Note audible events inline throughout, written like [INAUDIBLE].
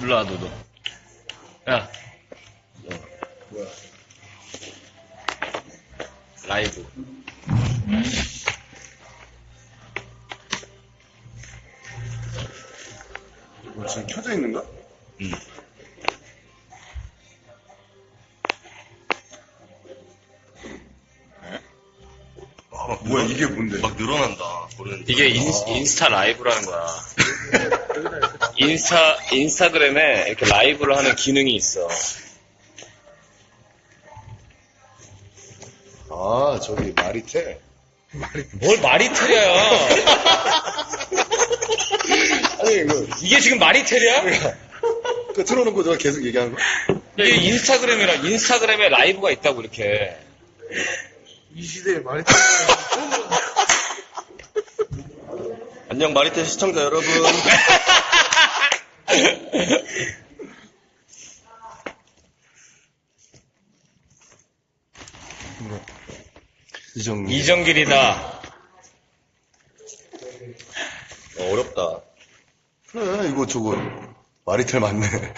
일로 와, 너도. 야. 너. 뭐야? 라이브. 뭐 지금 켜져 있는가? 응. 아, 막 뭐야, 이게 뭔데? 막 늘어난다. 이게 인, 인스타 라이브라는 거야. [LAUGHS] 인스타, 인스타그램에 이렇게 라이브를 하는 기능이 있어. 아, 저기, 마리텔. 뭘 틀려요? [LAUGHS] 아니, 이거, 이게 지금 틀려? 그 틀어놓고 내가 계속 얘기하는 거? 이게 인스타그램이라, 인스타그램에 라이브가 있다고, 이렇게. 이 시대에 말이 안녕, 마리텔 시청자 여러분. [LAUGHS] 이정. 이정길이다. 어, 어렵다. 그래, 이거 저거, 마리텔 맞네. [LAUGHS]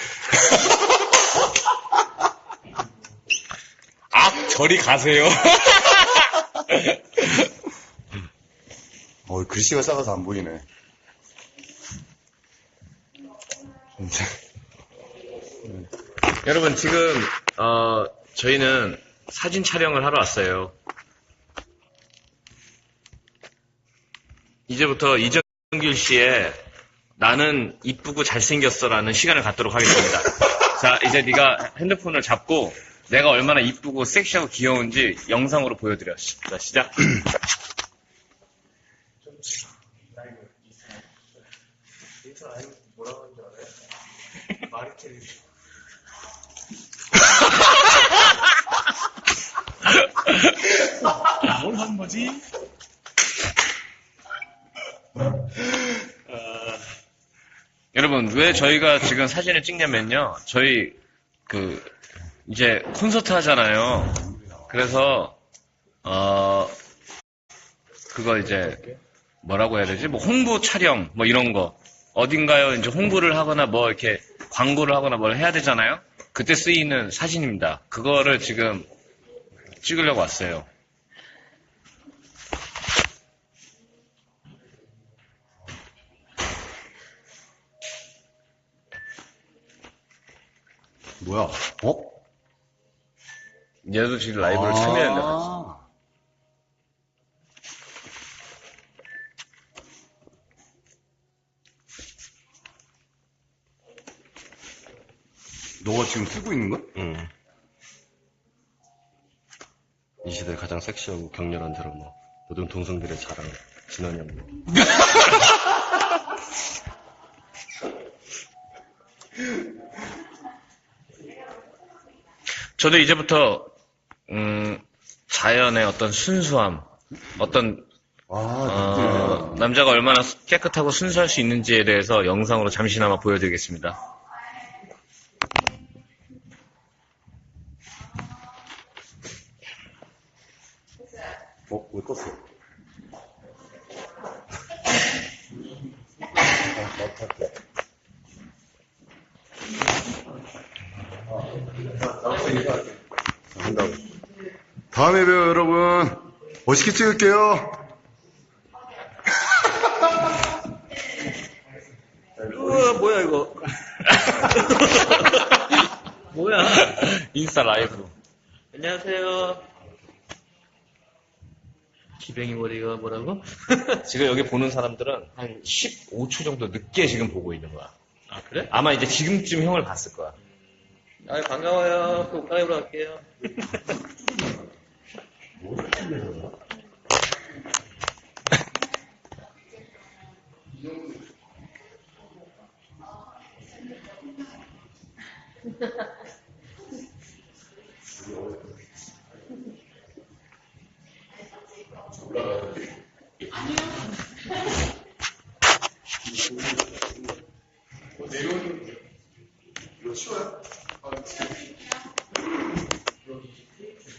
악, 저리 가세요. 어, 글씨가 작아서 안 보이네. 진짜. 여러분, 지금, 어, 저희는 사진 촬영을 하러 왔어요. 이제부터 이정길 씨의 나는 이쁘고 잘생겼어라는 시간을 갖도록 하겠습니다. 자, 이제 네가 핸드폰을 잡고 내가 얼마나 이쁘고 섹시하고 귀여운지 영상으로 보여드려. 시- 자, 시작. 뭐라고 하는 줄 알아요? 마리텔이. [LAUGHS] 뭘 하는 거지? 여러분, 왜 저희가 지금 사진을 찍냐면요. 저희, 그, 이제 콘서트 하잖아요. 그래서, 어, 그거 이제, 뭐라고 해야 되지? 뭐 홍보 촬영, 뭐 이런 거. 어딘가요? 이제 홍보를 하거나 뭐 이렇게 광고를 하거나 뭘 해야 되잖아요? 그때 쓰이는 사진입니다. 그거를 지금 찍으려고 왔어요. 뭐야? 어? 얘도 지금 라이브를 참여해야 된다. 같이. 너가 지금 쓰고 있는 거야? 응. 이 시대 가장 섹시하고 격렬한 드라마. 모든 동성들의 자랑. 진원이 형. [LAUGHS] 저도 이제부터 음, 자연의 어떤 순수함, 어떤 아, 어, 남자가 얼마나 깨끗하고 순수할 수 있는지에 대해서 영상으로 잠시나마 보여드리겠습니다. 어, 왜 껐어? 한다고. 다음에 봬요, 여러분. 멋있게 찍을게요. 우와, 뭐야, 이거. [LAUGHS] 뭐야. 인스타 라이브로. 안녕하세요. 기뱅이 머리가 뭐라고? [LAUGHS] 지금 여기 보는 사람들은 한 15초 정도 늦게 지금 보고 있는 거야. 아, 그래? 아마 이제 지금쯤 형을 봤을 거야. 아, 반가워요. 또 옷갈아입으러 갈게요. [LAUGHS]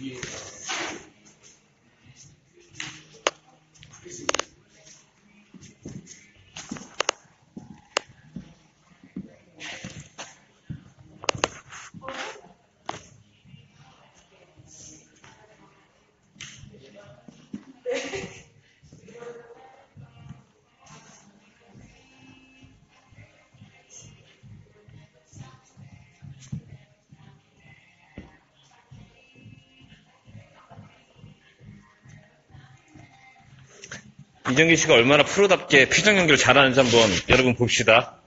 you. 이정기 씨가 얼마나 프로답게 표정 연기를 잘하는지 한번 여러분 봅시다.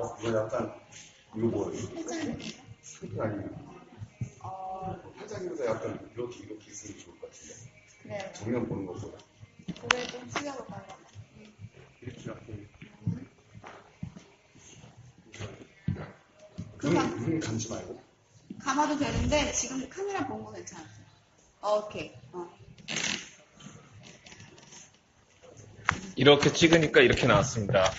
어, 이거 약간, 이거 뭐예요? 회장님. 아니에요? 어, 회장님에서 약간 이렇게, 이렇게 있으면 좋을 것 같은데. 그래요. 정면 보는 것보다. 그래 좀? 이렇게 약간. 그 눈, 방- 눈 감지 말고. 감아도 되는데 지금 카메라 본 거 괜찮았어요. 어, 오케이. 어. 이렇게 찍으니까 이렇게 나왔습니다.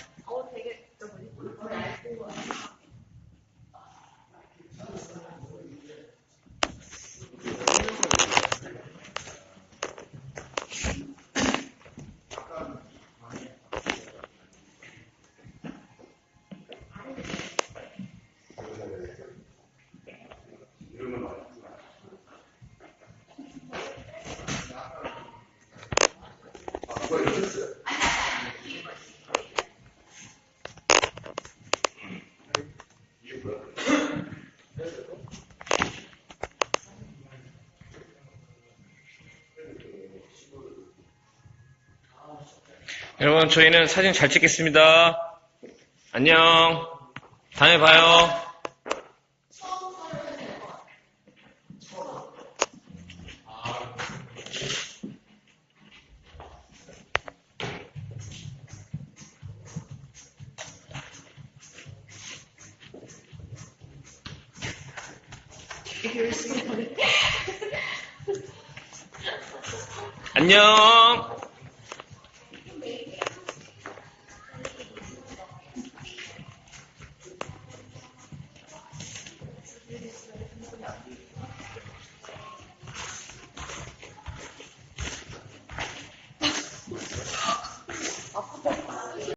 여러분, 저희는 사진 잘 찍겠습니다. 안녕. 다음에 봐요. 안녕.